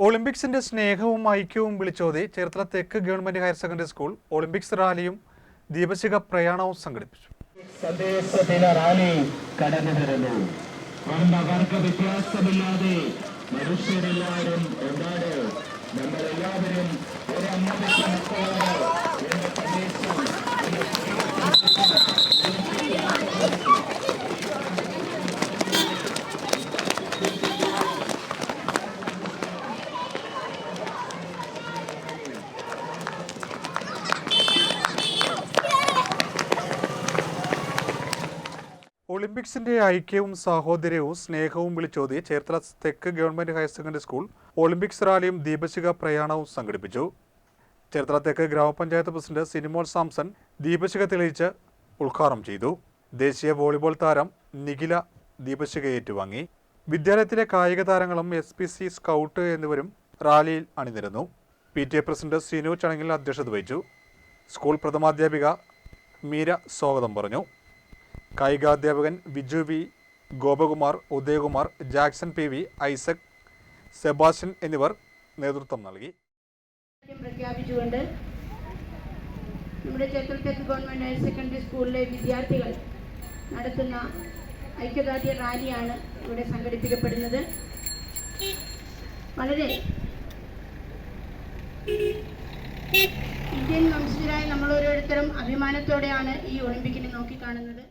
ഒളിമ്പിക്സിന്റെ സ്നേഹവും ഐക്യവും വിളിച്ചോതി ചേർത്തല തെക്ക് government higher secondary school olympics റാലിയും ദീപശിഖ പ്രയാണവും സംഘടിപ്പിച്ചു. റാലി മനുഷ്യരെല്ലാവരും ഒളിമ്പിക്സിന്റെ ഐക്യവും സാഹോദര്യവും സ്നേഹവും വിളിച്ചോതി ചേർത്തല തെക്ക് government higher secondary school olympics റാലിയും ദീപശിഖ പ്രയാണവും സംഘടിപ്പിച്ചു. ചേർത്തല തെക്ക് ഗ്രാമപഞ്ചായത്ത് പ്രസിഡന്റ് സിനിമോൾ സാംസൺ ദീപശിഖ തെളിയിച്ച് ഉദ്ഘാടനം ചെയ്തു. ദേശീയ വോളിബോൾ താരം നിഖില ദീപശിഖ ഏറ്റുവാങ്ങി. വിദ്യാലയത്തിലെ കായിക താരങ്ങളും എസ് പി സി സ്കൗട്ട് എന്നിവരും റാലിയിൽ അണിനിരുന്നു. P T A president Sinu ചടങ്ങിൽ അധ്യക്ഷത വഹിച്ചു. സ്കൂൾ പ്രഥമാധ്യാപിക മീര സ്വാഗതം പറഞ്ഞു. കായികാധ്യാപകൻ Viju V. Gopakumar Udayakumar Jackson P. V. Isaac Sebastian എന്നിവർ നേതൃത്വം നൽകി. പ്രഖ്യാപിച്ചുകൊണ്ട് നമ്മുടെ ചേർത്തലത്തേക്ക് ഗവൺമെന്റ് ഹയർ സെക്കൻഡറി സ്കൂളിലെ വിദ്യാർത്ഥികൾ നടത്തുന്ന ഐക്യദാർഢ്യ റാലിയാണ് ഇവിടെ സംഘടിപ്പിക്കപ്പെടുന്നത്. വളരെ ഇന്ത്യൻ വംശജരായ നമ്മൾ ഓരോരുത്തരും അഭിമാനത്തോടെയാണ് ഈ ഒളിമ്പിക്കിനെ നോക്കിക്കാണുന്നത്.